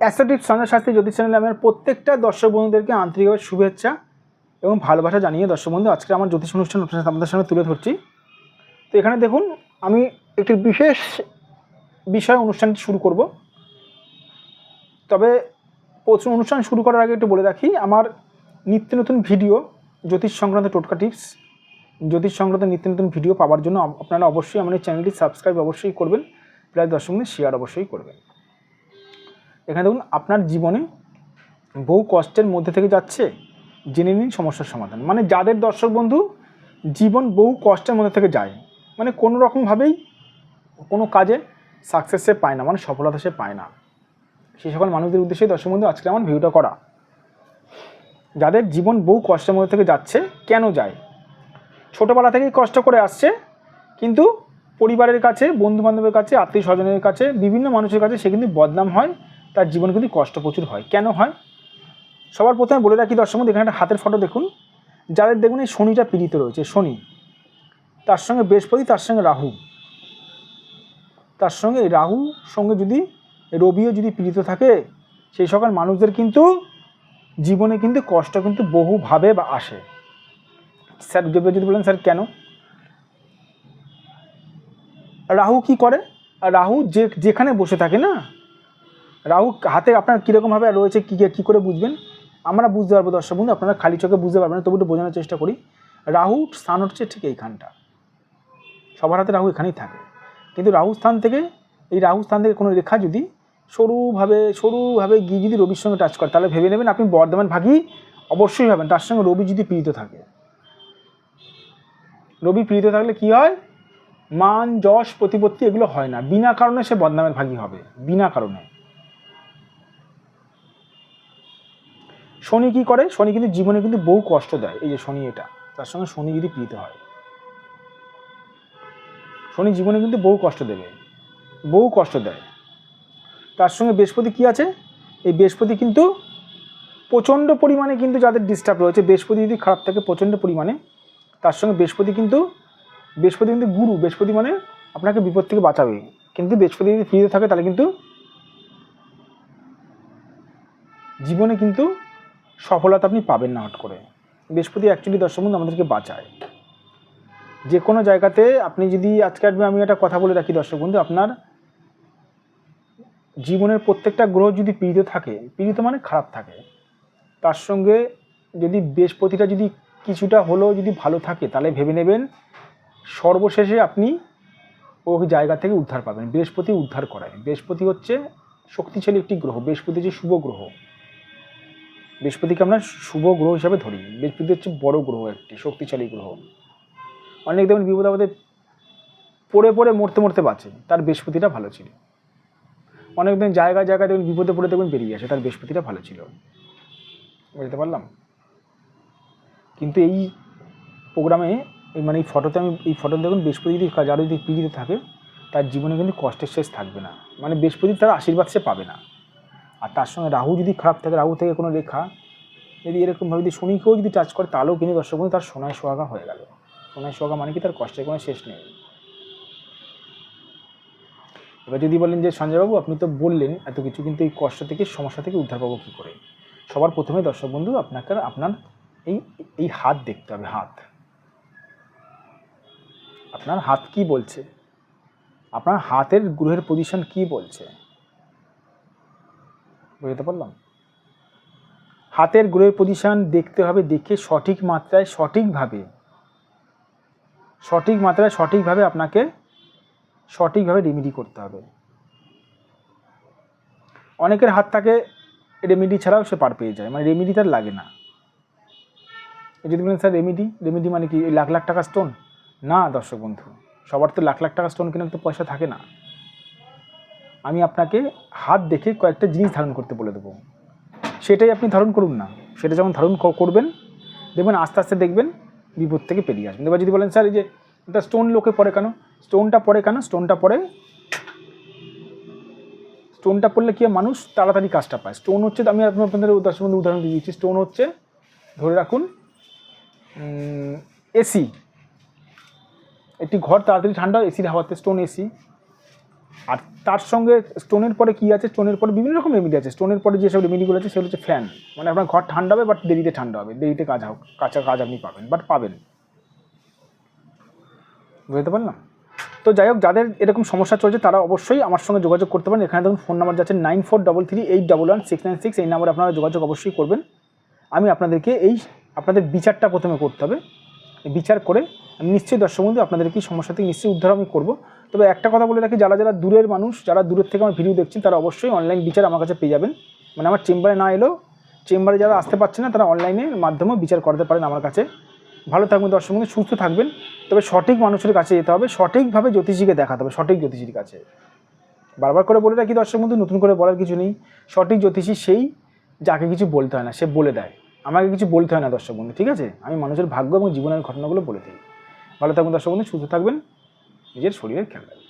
Assertive Sanjay Shastri জ্যোতিষ চ্যানেলে আমার প্রত্যেকটা দর্শক বন্ধুদেরকে আন্তরিকভাবে শুভেচ্ছা এবং ভালোবাসা জানিয়ে দর্শক বন্ধু আজকে আমার জ্যোতিষ অনুষ্ঠান আপনাদের সামনে তুলে ধরছি। তো এখানে দেখুন, আমি একটি বিশেষ বিষয় অনুষ্ঠানটি শুরু করব। তবে প্রচুর অনুষ্ঠান শুরু করার আগে একটু বলে রাখি, আমার নিত্য নতুন ভিডিও জ্যোতিষ সংক্রান্ত টোটকা টিপস, জ্যোতিষ সংক্রান্ত নিত্য নতুন ভিডিও পাওয়ার জন্য আপনারা অবশ্যই আমার চ্যানেলটি সাবস্ক্রাইব অবশ্যই করবেন প্রায় দর্শক শেয়ার অবশ্যই করবেন। এখানে দেখুন, আপনার জীবনে বহু কষ্টের মধ্যে থেকে যাচ্ছে, জেনে নিন সমস্যার সমাধান। মানে যাদের দর্শক বন্ধু, জীবন বহু কষ্টের মধ্যে থেকে যায়। মানে কোনো রকমভাবেই কোনো কাজে সাকসেস সে পায় না মানে সফলতা সে পায় না। সেই সকল মানুষদের উদ্দেশ্যে দর্শক বন্ধু, আজকে আমার ভিডিওটা করা। যাদের জীবন বহু কষ্টের মধ্যে থেকে যাচ্ছে, কেন যায়? ছোটোবেলা থেকেই কষ্ট করে আসছে, কিন্তু পরিবারের কাছে বন্ধু বান্ধবের কাছে আত্মীয় স্বজনের কাছে, বিভিন্ন মানুষের কাছে সে কিন্তু বদনাম হয় তার জীবন কিন্তু কষ্ট প্রচুর হয়। কেন হয়? সবার প্রথমে বলে রাখি দর্শক এখানে একটা হাতের ফটো দেখুন। যাদের দেখুন এই শনিটা পীড়িত রয়েছে, শনি। তার সঙ্গে বৃহস্পতি, তার সঙ্গে রাহু। তার সঙ্গে রাহু, সঙ্গে যদি রবিও যদি পীড়িত থাকে, সেই সকল মানুষদের কিন্তু জীবনে কিন্তু কষ্ট কিন্তু বহুভাবে বা আসে। স্যার যদি যদি বলেন, স্যার কেন? রাহু কি করে? রাহু যে, যেখানে বসে থাকে না রাহু হাতে আপনার কীরকমভাবে রয়েছে, কী কী করে বুঝবেন? আমরা বুঝতে পারব, দর্শক বন্ধু, আপনারা খালি চোখে বুঝতে পারবেন তবু একটু বোঝানোর চেষ্টা করি। রাহু স্থান হচ্ছে ঠিক এইখানটা। সবার হাতে রাহু এখানেই থাকে। কিন্তু রাহু স্থান থেকে, এই রাহু স্থান থেকে কোনো রেখা যদি সরুভাবে সরুভাবে গিয়ে যদি রবির সঙ্গে টাচ করে, তাহলে ভেবে নেবেন আপনি বর্ধমান ভাগই অবশ্যই হবেন। তার সঙ্গে রবি যদি পীড়িত থাকে। রবি পীড়িত থাকলে কি হয়? মান, যশ, প্রতিপত্তি এগুলো হয় না। বিনা কারণে সে বদনামের ভাগী হবে। বিনা কারণে। শনি কি করে? শনি কিন্তু জীবনে কিন্তু বহু কষ্ট দেয়, এই যে শনি এটা। তার সঙ্গে শনি যদি পীড়িত হয়, শনি জীবনে কিন্তু বহু কষ্ট দেবে, বহু কষ্ট দেয়। তার সঙ্গে বৃহস্পতি কি আছে? এই বৃহস্পতি কিন্তু প্রচণ্ড পরিমাণে কিন্তু যাদের ডিস্টার্ব রয়েছে, বৃহস্পতি যদি খারাপ থাকে, প্রচণ্ড পরিমাণে, তার সঙ্গে বৃহস্পতি কিন্তু বৃহস্পতি কিন্তু গুরু, বৃহস্পতি মানে আপনাকে বিপদ থেকে বাঁচাবে। কিন্তু বৃহস্পতি যদি ফিরে থাকে, তাহলে কিন্তু জীবনে কিন্তু সফলতা আপনি পাবেন না হট করে। বৃহস্পতি অ্যাকচুয়ালি দর্শক বন্ধু আমাদেরকে বাঁচায়। যে কোনো জায়গাতে আপনি যদি আজকে আমি আমি একটা কথা বলে রাখি দর্শক বন্ধু, আপনার জীবনের প্রত্যেকটা গ্রহ যদি পীড়িত থাকে, পীড়িত মানে খারাপ থাকে, তার সঙ্গে যদি বৃহস্পতিটা যদি কিছুটা হলেও যদি ভালো থাকে, তাহলে ভেবে নেবেন সর্বশেষে আপনি ওই জায়গা থেকে উদ্ধার পাবেন, বৃহস্পতি উদ্ধার করায়। বৃহস্পতি হচ্ছে শক্তিশালী একটি গ্রহ, বৃহস্পতি হচ্ছে শুভ গ্রহ। বৃহস্পতিকে আমরা শুভ গ্রহ হিসাবে ধরি। বৃহস্পতি হচ্ছে বড় গ্রহ একটি, শক্তিশালী গ্রহ। অনেক দেখবেন বিপদ আপদে পড়ে পড়ে মরতে মরতে বাঁচে, তার বৃহস্পতিটা ভালো ছিল। অনেক দিন জায়গায় জায়গায় দেখবেন বিপদে পড়ে দেখবেন বেরিয়ে আসে, তার বৃহস্পতিটা ভালো ছিল। বুঝতে পারলাম? কিন্তু এই প্রোগ্রামে, এই মানে এই ফটোতে আমি, এই ফটোতে দেখুন বৃহস্পতি যদি যারা যদি পীড়িত থাকে, তার জীবনে কিন্তু কষ্টের শেষ থাকবে না। মানে বৃহস্পতি তার আশীর্বাদ সে পাবে না। আর তার সঙ্গে রাহু যদি খারাপ থাকে, রাহু থেকে কোনো রেখা, যদি এরকমভাবে যদি শনিকেও যদি টাচ করে, তাহলেও কিন্তু দর্শক বন্ধু তার সোনায় সোহাগা হয়ে গেল। সোনায় সোহাগা মানে কি? তার কষ্টের কোনো শেষ নেই। এবার যদি বলেন যে, সঞ্জয়বাবু, আপনি তো বললেন এত কিছু, কিন্তু এই কষ্ট থেকে, সমস্যা থেকে উদ্ধার পাবো কী করে? সবার প্রথমে দর্শক বন্ধু, আপনাকে, আপনার এই এই হাত দেখতে হবে, হাত। আপনার হাত কি বলছে? আপনার হাতের গ্রহের পজিশন কি বলছে? বুঝতে পারলাম? হাতের গ্রহের পজিশন দেখতে হবে, দেখে সঠিক মাত্রায়, সঠিকভাবে, সঠিক মাত্রায়, সঠিকভাবে আপনাকে সঠিকভাবে রেমিডি করতে হবে। অনেকের হাত থাকে রেমিডি ছাড়াও সে পার পেয়ে যায় মানে রেমিডি তার লাগে না। যদি বলেন স্যার রেমিডি রেমিডি মানে কি লাখ লাখ টাকা স্টোন না দর্শক বন্ধু, সবার তো লাখ লাখ টাকা স্টোন কেনার তো পয়সা থাকে না। আমি আপনাকে হাত দেখে কয়েকটা জিনিস ধারণ করতে বলে দেবো। সেটাই আপনি ধারণ করুন না। সেটা যখন ধারণ করবেন, দেখবেন আস্তে আস্তে দেখবেন বিপদ থেকে পেরিয়ে আসবেন। এবার যদি বলেন, স্যার, এই যে এটা স্টোন লোকে পড়ে কেন? স্টোনটা পড়ে কেন? স্টোনটা পড়ে স্টোনটা পড়লে কি মানুষ তাড়াতাড়ি কাজটা পায়। স্টোন হচ্ছে, আমি আপনাদের বন্ধু উদাহরণ দিয়ে দিচ্ছি। স্টোন হচ্ছে, ধরে রাখুন এসি একটি ঘর তাড়াতাড়ি ঠান্ডা এসির হাওয়াতে স্টোন এসি আর তার সঙ্গে স্টোনের পরে কি আছে? স্টোনের পরে বিভিন্ন রকম রেমেডি আছে। স্টোনের পরে যেসব রেমেডিগুলো আছে, সেগুলো হচ্ছে ফ্যান মানে আপনার ঘর ঠান্ডা হবে বাট দেরিতে ঠান্ডা হবে। দেরিতে কাজ হোক, কাঁচা কাজ আপনি পাবেন বাট পাবেন। বুঝতে পারলাম? তো যাই হোক, যাদের এরকম সমস্যা চলছে, তারা অবশ্যই আমার সঙ্গে যোগাযোগ করতে পারেন। এখানে দেখুন ফোন নাম্বার যাচ্ছে nine four double three eight double one six nine six এই নাম্বারে আপনারা যোগাযোগ অবশ্যই করবেন। আমি আপনাদেরকে এই, আপনাদের বিচারটা প্রথমে করতে হবে। বিচার করে আমি নিশ্চয়ই দর্শক বন্ধু আপনাদেরকে এই সমস্যা থেকে নিশ্চয়ই উদ্ধার আমি করব। তবে একটা কথা বলে রাখি, যারা যারা দূরের মানুষ, যারা দূরের থেকে আমার ভিডিও দেখছেন, তারা অবশ্যই অনলাইন বিচার আমার কাছে পেয়ে যাবেন। মানে আমার চেম্বারে না এলেও, চেম্বারে যারা আসতে পারছে না, তারা অনলাইনের মাধ্যমেও বিচার করাতে পারেন আমার কাছে। ভালো থাকবেন দর্শক বন্ধু, সুস্থ থাকবেন। তবে সঠিক মানুষের কাছে যেতে হবে, সঠিকভাবে জ্যোতিষীকে দেখাতে হবে, সঠিক জ্যোতিষীর কাছে। বারবার করে বলে রাখি দর্শক বন্ধু, নতুন করে বলার কিছু নেই। সঠিক জ্যোতিষী সেই যাকে কিছু বলতে হয় না, সে বলে দেয়। আমাকে কিছু বলতে হয় না দর্শক বন্ধু, ঠিক আছে? আমি মানুষের ভাগ্য এবং জীবনের ঘটনাগুলো বলে দিই। ভালো থাকবেন দর্শক বন্ধু সুস্থ থাকবেন। নিজের শরীরের খেয়াল রাখবেন।